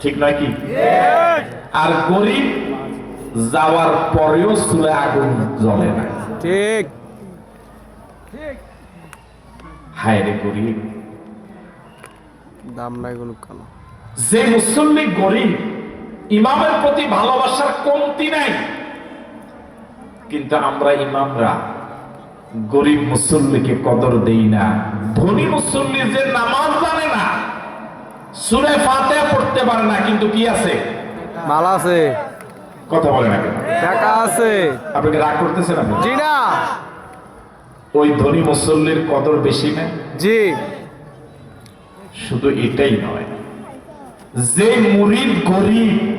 ঠিক নয় কি? আর গরিব যাওয়ার পরেও চুলে আগুন জ্বলে না। ঠিক। হায় রে গরিব। দাম নাই কোনো? যে মুসল্লি গরিব ইমামের প্রতি ভালোবাসার কমতি নাই। কিন্তু আমরা ইমামরা গরিব মুসল্লিকে কদর দেই না। ধনী মুসল্লি যে নামাজ জানে না সুরে ফাতে পড়তে পারে না কিন্তু কি আছে? মাল আছে। কথা বলে না টাকা আছে। আপনাকে রাগ করতেছেন আপনি? জি না। ওই ধনী মুসল্লির কদর বেশি না? জি। শুধু এটাই নয় যে মুরিদ গরিব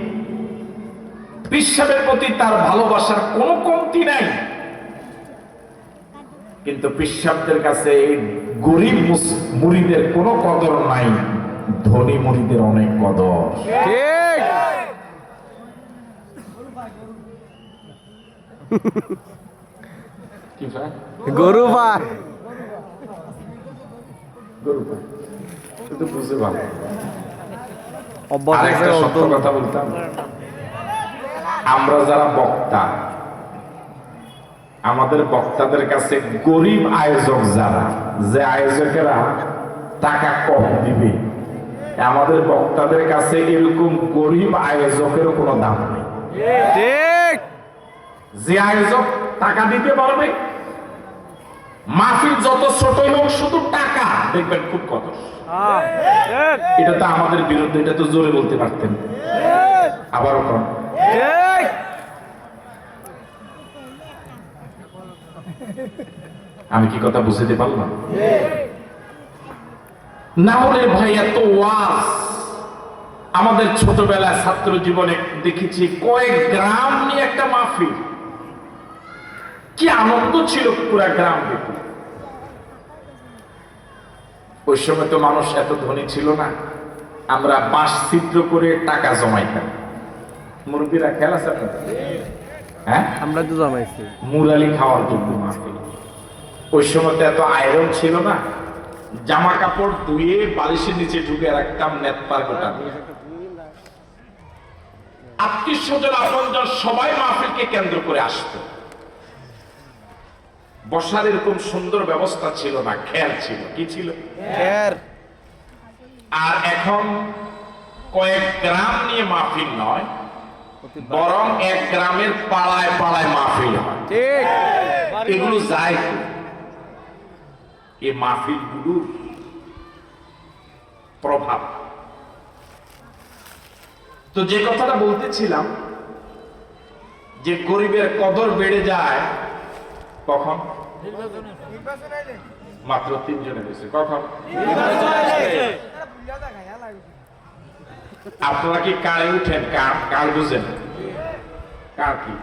পিসাবের প্রতি তার ভালোবাসার কোনো কমতি নাই। কিন্তু পিসাবদের কাছে এই গরিব মুরিদের কোনো কদর নাই। ধনী মুরিদের অনেক কদর। ঠিক। কি ভাই? গরু ভাই। গরু ভাই। তুই তো ভালো। আরেকটা সত্য কথা বলতাম। আমরা যারা বক্তা আমাদের বক্তাদের কাছে গরিব আয়োজক যারা যে আয়োজকেরা টাকা কম দিবে আমাদের বক্তাদের কাছে এরকম গরিব আয়োজকেরও কোনো দাম নেই। ঠিক। যে আয়োজক টাকা দিতে পারবে মাহফিল যত ছোটই হোক শুধু টাকা দেখবেন খুব কত। এটা তো আমাদের বিরুদ্ধে এটা তো জোরে বলতে পারতেন। আবার ঠিক। আমি কি কথা বুঝতে পারলাম? না হলে ভাই এত ওয়াজ। আমাদের ছোটবেলায় ছাত্র জীবনে দেখেছি কয়েক গ্রাম নিয়ে একটা মাহফিল। কি আনন্দ ছিল পুরা গ্রাম ওই সময় তো মানুষ এত ধনী ছিল না। আমরা বাঁশ ছিদ্র করে টাকা জমাইতাম। মুরগিরা খেলা আছে হ্যাঁ? আমরা তো জমাইছি। মুরালি খাওয়ার জন্য মাফি ওই সময় তো এত আয়রন ছিল না। জামা কাপড় ধুয়ে বালিশের নিচে ঢুকে রাখতাম নেতপার গোটা আত্মীয় স্বজন আপনজন সবাই মাহফিলকে কেন্দ্র করে আসতো। বসার এরকম সুন্দর ব্যবস্থা ছিল না খেয়াল ছিল। কি ছিল? আর এখন কয়েক গ্রাম নিয়ে মাহফিল নয় বরং এক গ্রামের পাড়ায় পাড়ায় মাহফিল হয়। ঠিক। এগুলো যায় এই মাহফিলগুলোর প্রভাব। তো যে কথাটা বলতেছিলাম যে গরিবের কদর বেড়ে যায় কখন? মাত্র তিনজনে গেছে কখন? আপনারা কি কারে উঠেন? কার? কার বুঝেন? কার কি?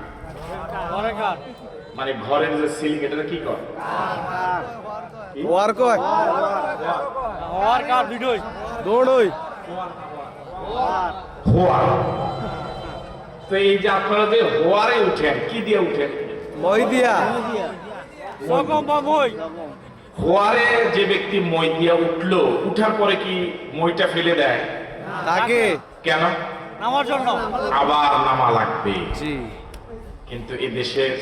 মানে ঘরের যে সিলিং এটা কি করে? ওয়ার কয়? দৌড়ই। হোয়ার তো এই যে আপনারা যে হোয়ারে উঠেন কি দিয়ে উঠেন? মই দিয়া। হোয়ারে যে ব্যক্তি মই দিয়া উঠল উঠার পরে কি মইটা ফেলে দেয়? তাকে। কেন? আমার জন্য। আবার নামা লাগবে। জি। কিন্তু এ দেশের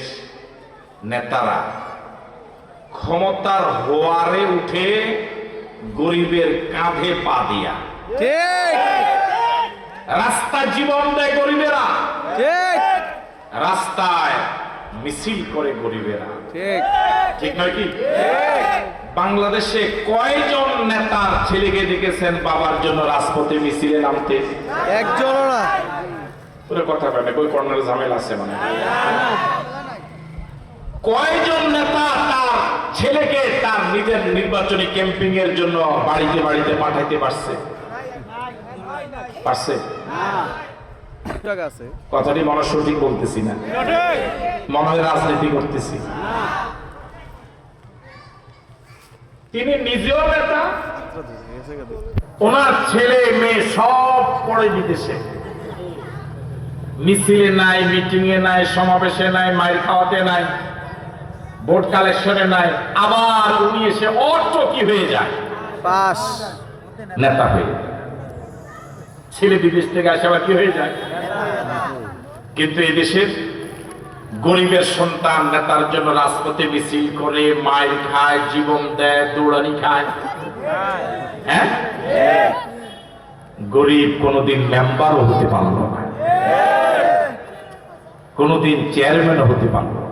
নেতারা ক্ষমতার হোয়ারে উঠে গরিবের কাঁধে পা দিয়া। ঠিক। রাস্তা জীবন দেয় গরিবেরা। ঠিক। রাস্তায় মিছিল করে গরিবেরা। ঠিক। ঠিক নয় কি? বাংলাদেশে কয়জন নেতার ছেলেকে দেখেছেন বাবার জন্য রাজপথে মিছিলে নামতে? একজন পুরো কথা বলে ওই কর্নার ঝামেলা আছে মানে? কয়জন নেতা তার ছেলেকে তার নিজের নির্বাচনী ক্যাম্পিং এর জন্য বাড়িতে বাড়িতে পাঠাইতে পারছে? পারছে? কথাটি মনে সঠিক বলতেছি না। মনে হয় রাজনীতি করতেছি। তিনি নিজেও নেতা ওনার ছেলে মেয়ে সব পড়ে বিদেশে। মিছিলে নাই মিটিং এ নাই সমাবেশে নাই মাইর খাওয়াতে নাই। ভোট কালেকশনে নাই আবার উনি এসে অর্থ কি হয়ে যায়? পাস। নেতা হয়ে। ছেলে বিদেশ থেকে আসে আবার কি হয়ে যায়? কিন্তু এই দেশের গরিবের সন্তান নেতার জন্য রাজপথে মিছিল করে মায়ের খায় জীবন দেয় দৌড়ানি খায়। হ্যাঁ? গরিব কোনোদিন মেম্বারও হতে পারল না। কোনোদিন চেয়ারম্যানও হতে পারল না।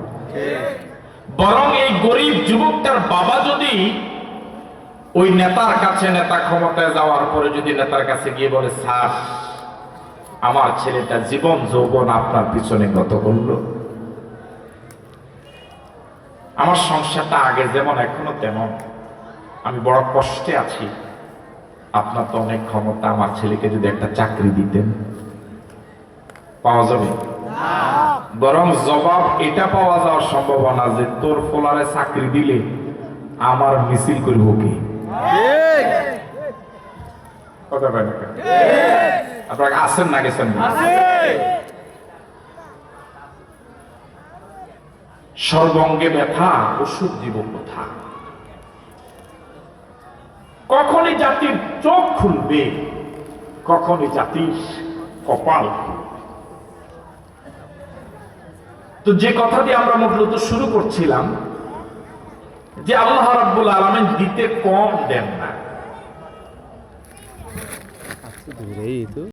বরং এই গরিব যুবকটার বাবা যদি ওই নেতার কাছে নেতা ক্ষমতায় যাওয়ার পরে যদি নেতার কাছে গিয়ে বলে, স্যার, আমার ছেলেটা জীবন যৌবন আপনার পিছনে গত করল। আমার সংসারটা আগে যেমন, এখনও তেমন। আমি বড় কষ্টে আছি। আপনার তো অনেক ক্ষমতা। আমার ছেলেকে যদি একটা চাকরি দিতেন, পাওয়া যাবে? বরং জবাব এটা পাওয়া যাওয়ার সম্ভাবনা যে তোর ফোলারে চাকরি দিলে আমার মিছিল করব কি? আপনারা আছেন না গেছেন? সর্বঙ্গে ব্যথা ওষুধ দিব কোথা কখনই জাতির চোখ খুলবে কখনই জাতির কপাল খুলবে। তো যে কথা দিয়ে আমরা মূলত শুরু করছিলাম, যে আল্লাহ রাব্বুল আলামিন দিতে কম দেন না। তো।